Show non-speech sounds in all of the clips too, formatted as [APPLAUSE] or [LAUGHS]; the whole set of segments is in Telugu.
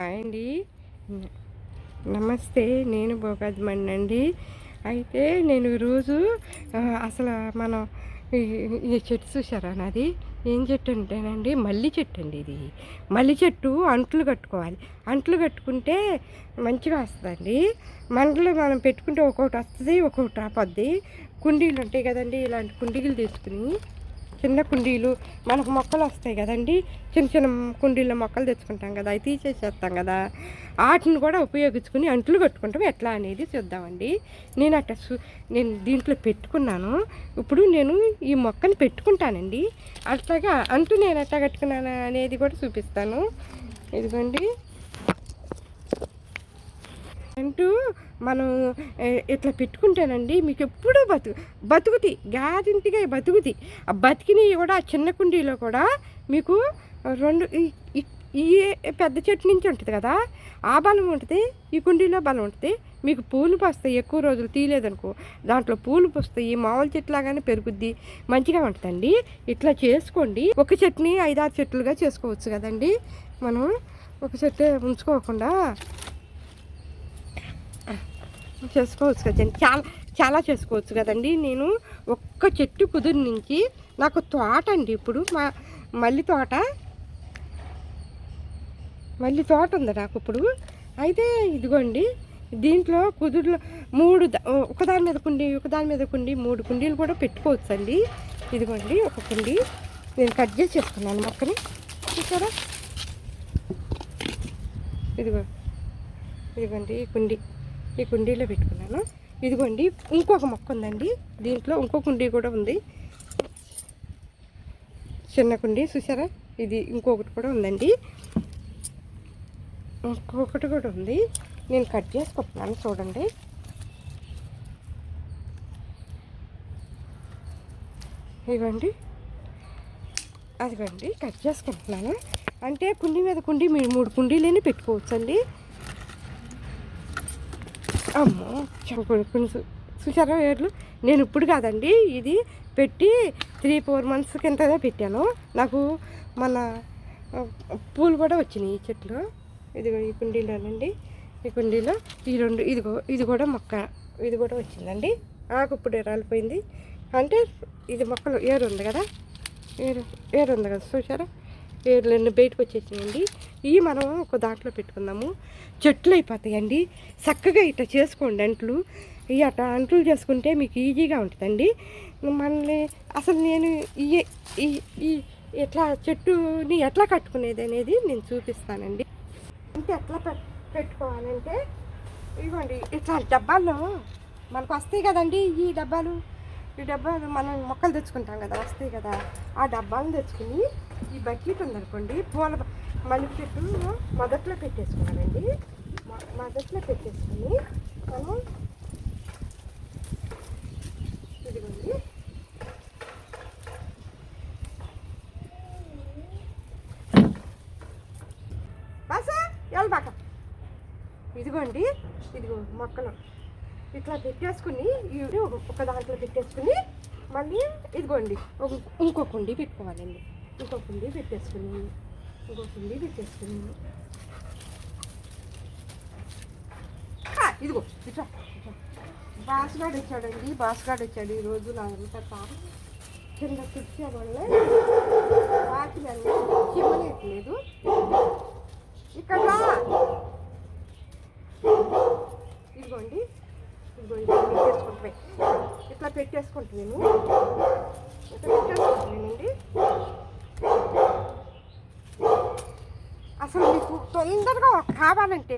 హాయ్ అండి. నమస్తే నేను భోగాజ్మణి అండి. అయితే నేను రోజు అసలు మనం ఈ- చెట్టు చూసారా నాది? ఏం చెట్టు అంటేనండి మల్లి చెట్టు అండి ఇది. మల్లి చెట్టు అంట్లు కట్టుకోవాలి. అంట్లు కట్టుకుంటే మంచిగా వస్తుందండి. మంటలు మనం పెట్టుకుంటే ఒక్కొక్కటి వస్తుంది ఒక్కొక్కటి రాపద్ది. కుండీలు ఉంటాయి కదండి ఇలాంటి కుండీలు తీసుకుని చిన్న కుండీలు మనకు మొక్కలు వస్తాయి కదండి. చిన్న చిన్న కుండీల్లో మొక్కలు తెచ్చుకుంటాం కదా అవి తీసేసేస్తాం కదా. వాటిని కూడా ఉపయోగించుకుని అంట్లు కట్టుకుంటాం. ఎట్లా అనేది చూద్దామండి. నేను అట్ట నేను దీంట్లో పెట్టుకున్నాను. ఇప్పుడు నేను ఈ మొక్కని పెట్టుకుంటానండి. అట్లాగా అంటూ నేను ఎట్లా కట్టుకున్నాను అనేది కూడా చూపిస్తాను. ఇదిగోండి. అంటూ మనం ఇట్లా పెట్టుకుంటానండి. మీకు ఎప్పుడూ బతుకు బతుకుతి. గ్యారంటీగా బతుకుతి. ఆ బతికినవి కూడా ఆ చిన్న కుండీలో కూడా మీకు రెండు ఈ- ఈ పెద్ద చెట్టు నుంచి ఉంటుంది కదా ఆ బలం ఉంటుంది ఈ కుండీలో బలం ఉంటుంది. మీకు పూలు పోస్తాయి ఎక్కువ రోజులు తీయలేదనుకో. దాంట్లో పూలు పోస్తాయి మామూలు చెట్లాగానే పెరుగుద్ది మంచిగా ఉంటుందండి. ఇట్లా చేసుకోండి. ఒక చెట్టుని ఐదారు చెట్లుగా చేసుకోవచ్చు కదండి. మనం ఒక చెట్టు ఉంచుకోకుండా చేసుకోవచ్చు కదండి చాలా చాలా చేసుకోవచ్చు కదండి. నేను ఒక్క చెట్టు కుదురు నుంచి నాకు తోట అండి ఇప్పుడు. మా మల్లి తోట. మల్లి తోట ఉంది నాకు ఇప్పుడు. అయితే ఇదిగోండి దీంట్లో కుదురులో మూడు ఒకదాని మీద కుండి ఒకదాని మీద కుండి మూడు కుండీలు కూడా పెట్టుకోవచ్చు అండి ఇదిగోండి ఒక కుండి. నేను కట్ చేసి చేసుకున్నాను మొక్కని. చూసారా? ఇదిగో ఇదిగోండి ఈ కుండి. ఈ కుండీలో పెట్టుకున్నాను. ఇదిగోండి ఇంకొక మొక్క ఉందండి. దీంట్లో ఇంకో కుండీ కూడా ఉంది. చిన్న కుండీ చూసారా? ఇది ఇంకొకటి కూడా ఉందండి. ఇంకొకటి కూడా ఉంది. నేను కట్ చేసుకుంటున్నాను చూడండి. ఇవ్వండి అదిగోండి కట్ చేసుకుంటున్నాను. అంటే కుండీ మీద కుండీ మీరు మూడు కుండీలని పెట్టుకోవచ్చండి. అమ్మో చంపుడు చూసారా వేర్లు. నేను ఇప్పుడు కాదండి ఇది పెట్టి త్రీ ఫోర్ మంత్స్ కింద పెట్టాను. నాకు మన పూలు కూడా వచ్చినాయి ఈ చెట్లు. ఇదిగో ఈ కుండీలోనండి. ఈ కుండీలో ఈ రెండు ఇదిగో ఇది కూడా మొక్క ఇది కూడా వచ్చిందండి. ఆకు ఇప్పుడే రాలిపోయింది. అంటే ఇది మొక్కలు ఏరు ఉంది కదా? ఏరు ఏరు ఉంది కదా చూసారా ఏర్లన్నీ బయటకు వచ్చేసినాయండి. ఇవి మనం ఒక దాంట్లో పెట్టుకుందాము. చెట్లు అయిపోతాయండి. చక్కగా ఇట్లా చేసుకోండి అంట్లు. ఇవి అట్లా అంట్లు చేసుకుంటే మీకు ఈజీగా ఉంటుందండి. మళ్ళీ అసలు నేను ఈ ఈ ఈ ఎట్లా చెట్టుని ఎట్లా కట్టుకునేది అనేది నేను చూపిస్తానండి. అంటే ఎట్లా పె పెట్టుకోవాలంటే ఇదిగోండి ఇట్లా డబ్బాల్లో మనకు వస్తాయి కదండి ఈ డబ్బాలు. ఈ డబ్బాలు మనం మొక్కలు తెచ్చుకుంటాం కదా వస్తాయి కదా. ఆ డబ్బాలను తెచ్చుకుని ఈ బకెట్ ఉందనుకోండి పూల మల్లె చెట్టు మొదట్లో పెట్టేసుకోవాలండి మొదట్లో పెట్టేసుకుని మనం ఇదిగోండి. బాసా ఎల్బాక ఇదిగోండి ఇదిగో మొక్కలు. ఇట్లా పెట్టేసుకుని ఇవి ఒక దాంట్లో పెట్టేసుకుని మళ్ళీ ఇదిగోండి ఇంకొక ఉండి పెట్టుకోవాలండి. ఇంకో కుండి పెట్టేసుకుని ఇంకో కుండి పెట్టేసుకున్నాను ఇదిగో ఇట్లా బాస్గాడ్ వచ్చాడండి బాస్గాడ్ వచ్చాడు ఈరోజు నాదంతా కాదు కింద తుడిచే వల్ల వాకిలన్నీ చిమ్మలేట్లేదు. ఇక్కడ రా. ఇదిగోండి ఇదిగో ఇట్లా ఇట్లా పెట్టేసుకుంటాను ఇట్లా పెట్టేసుకుంటానండి అసలు మీకు తొందరగా కావాలంటే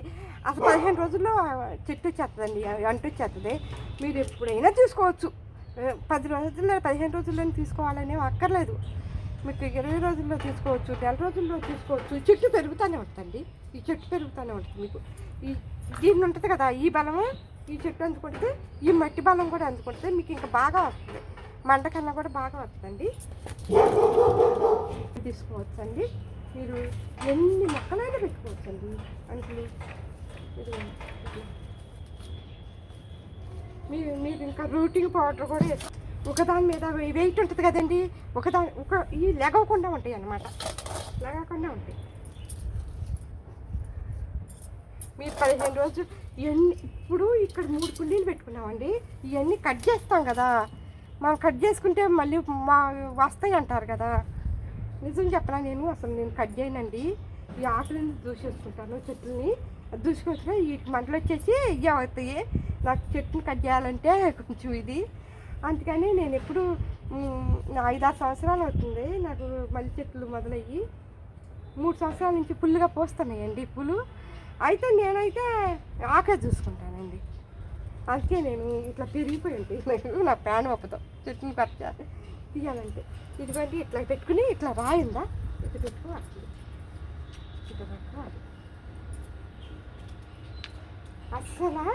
అసలు పదిహేను రోజుల్లో చెట్టు వచ్చేస్తుందండి అంటు వచ్చేస్తుంది. మీరు ఎప్పుడైనా తీసుకోవచ్చు పది రోజుల్లో పదిహేను రోజుల్లో తీసుకోవాలనే అక్కర్లేదు. మీకు ఇరవై రోజుల్లో తీసుకోవచ్చు నెల రోజుల్లో తీసుకోవచ్చు. ఈ చెట్టు పెరుగుతూనే ఉంటుందండి. ఈ చెట్టు పెరుగుతూనే ఉంటుంది మీకు. ఈ దీన్ని ఉంటుంది కదా ఈ బలము ఈ చెట్టు అందుకుంటే ఈ మట్టి బలం కూడా అందుకుంటే మీకు ఇంకా బాగా వస్తుంది. మంట కన్నా కూడా బాగా వస్తుందండి. తీసుకోవచ్చండి. మీరు ఎన్ని మొక్కలైనా పెట్టుకోవచ్చండి అంట్లు మీరు మీరు మీరు ఇంకా రూటింగ్ పౌడర్ కూడా ఒకదాని మీద వెయిట్ ఉంటుంది కదండి. ఒకదాని ఒక ఈ లెగవకుండా ఉంటాయి అన్నమాట. లెగకుండా ఉంటాయి. మీరు పదిహేను రోజులు ఇవన్నీ ఇప్పుడు ఇక్కడ మూడు కుండీలు పెట్టుకున్నామండి. ఇవన్నీ కట్ చేస్తాం కదా. మనం కట్ చేసుకుంటే మళ్ళీ మా వస్తాయి అంటారు కదా. నిజం చెప్పనా నేను అసలు నేను కట్ చేయనండి. ఈ ఆకులని దూసేసుకుంటాను చెట్లని దూసుకొచ్చిన ఈ మంటలు వచ్చేసి ఇవి అవుతాయి. నాకు చెట్టుని కట్ చేయాలంటే కొంచెం ఇది. అందుకని నేను ఎప్పుడు ఐదారు సంవత్సరాలు అవుతుంది నాకు మల్లె చెట్లు మొదలయ్యి. మూడు సంవత్సరాల నుంచి పుల్లుగా పోస్తున్నాయండి పూలు. అయితే నేనైతే ఆకే చూసుకుంటానండి. అందుకే నేను ఇట్లా పెరిగిపోయి ఉంటాయి [LAUGHS] నాకు నా ప్యాన్ ఒప్పుతాం చెట్టుని కట్ చేయాలి. తీయాలంటే. ఇదిగోండి ఇట్లా పెట్టుకుని ఇట్లా రాయిందా? ఇట్లా పెట్టుకోవాలి ఇట్లా పెట్టుకోవాలి అస్సలు?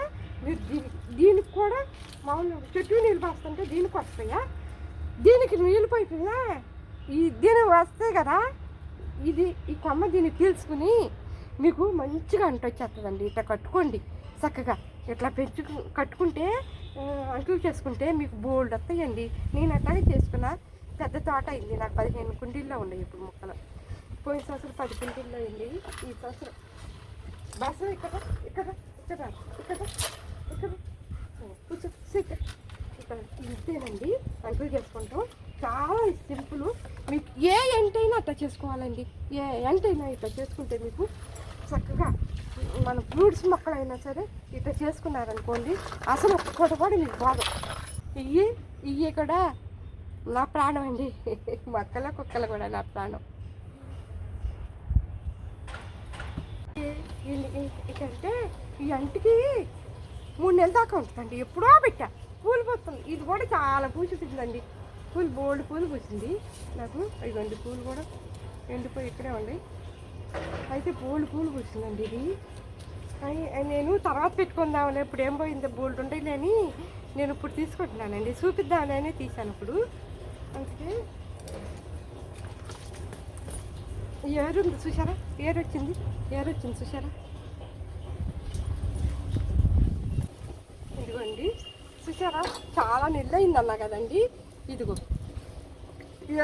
మీరు దీని దీనికి కూడా మామూలు చెట్టు నీళ్ళు పోస్తుంటే దీనికి వస్తాయా? దీనికి నీళ్ళు పోయిపోయినా? ఈ దీని వస్తాయి కదా? ఇది ఈ కొమ్మ దీన్ని పీల్చుకుని మీకు మంచిగా అంటొచ్చేస్తుందండి ఇట్లా కట్టుకోండి. చక్కగా ఇట్లా పెంచు కట్టుకుంటే అంకుల్ చేసుకుంటే మీకు బోల్డ్ వస్తాయండి. నేను అట్లాగే చేసుకున్నా. పెద్ద తోట అయింది. నాకు పదిహేను కుండీల్లో ఉన్నాయి ఇప్పుడు మొక్కలు. పోయిన సంవత్సరం పది కుండీల్లో అయింది. ఈ సంవత్సరం బస్సు ఇక్కడ ఇక్కడ ఇక్కడ ఇక్కడ ఇక్కడ కూర్చో sit. ఇక్కడ ఇంతేనండి. అంకుల్ చేసుకుంటాం చాలా సింపుల్. మీకు ఏ ఎంటైనా అట్లా చేసుకోవాలండి. ఏ ఎంటైనా ఇట్లా చేసుకుంటే మీకు చక్కగా మన ఫ్రూట్స్ మొక్కలైనా సరే ఇట్లా చేసుకున్నారనుకోండి అసలు ఒక్కటి కూడా మీకు బాగా ఇవి ఇవి కూడా నా ప్రాణం అండి. [LAUGHS] మొక్కల కుక్కలు కూడా నా ప్రాణం. ఇకంటే ఈ అంటికి మూడు నెలల దాకా ఉంటుందండి. ఎప్పుడో పెట్టా. పూలు పోతుంది. ఇది కూడా చాలా పూసిందండి పూలు బోల్డ్ పూలు పూసింది. నాకు ఇదిగోండి పూలు కూడా ఎండిపోయి ఇక్కడే ఉంది అయితే బోల్డ్ పూలు పూసిందండి ఇది. నేను తర్వాత పెట్టుకుందామని ఇప్పుడు ఏం పోయింది బోల్డ్ ఉండేది అని నేను ఇప్పుడు తీసుకుంటున్నానండి. చూపిద్దామని తీసాను ఇప్పుడు. అందుకే ఏరు ఉంది చూసారా ఏరు వచ్చింది? ఏరు వచ్చింది చూసారా ఇదిగోండి. చూసారా చాలా నెల్లు అయింది కదండి. ఇదిగో.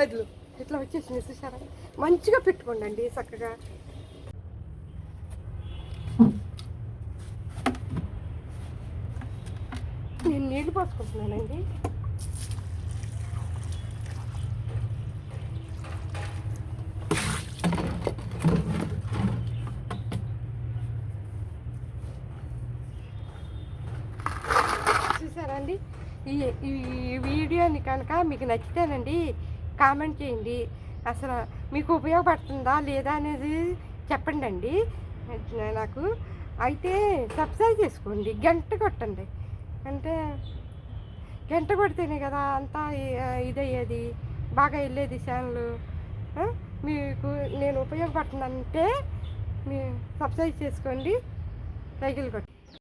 ఏర్లు ఇట్లా వచ్చేసింది చూసారా మంచిగా పెట్టుకోండి చక్కగా. నేను నీళ్ళు పోసుకుంటున్నానండి. చూసారండి? ఈ ఈ వీడియోని కనుక మీకు నచ్చితేనండి కామెంట్ చేయండి. అసలు మీకు ఉపయోగపడుతుందా లేదా అనేది చెప్పండి అండి నాకు అయితే సబ్స్క్రైబ్ చేసుకోండి. గంట కొట్టండి. అంటే గంట కొడితేనే కదా అంతా ఇదయ్యేది. బాగా వెళ్ళేది ఛానల్. మీకు నేను ఉపయోగపడుతుందంటే మీ సబ్స్క్రైబ్ చేసుకోండి. సైకిల్ కొట్టి